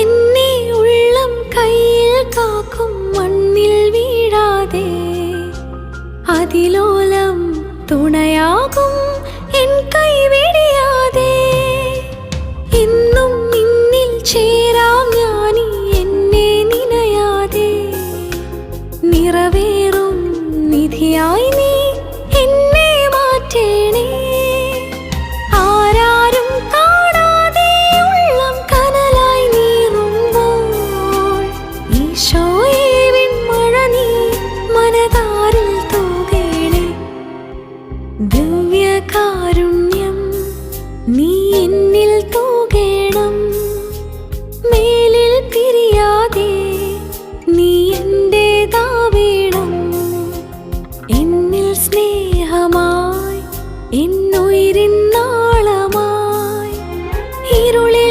എന്നെ ഉള്ളം കയ്യിൽ കാക്കും അതിലോലം തുണയാകും എൻ കൈ നിന്നിൽ ചേരാം നിറവേറും നിധിയായി നീ ദിവ്യകാരുണ്യം നീ എന്നിൽ തൂകേണം. മേലിൽ പിരിയാതെ നീ എന്റേതാവേണം എന്നിൽ സ്നേഹമായി എന്നുയിരിന്നാളമായി ഇരുളിൽ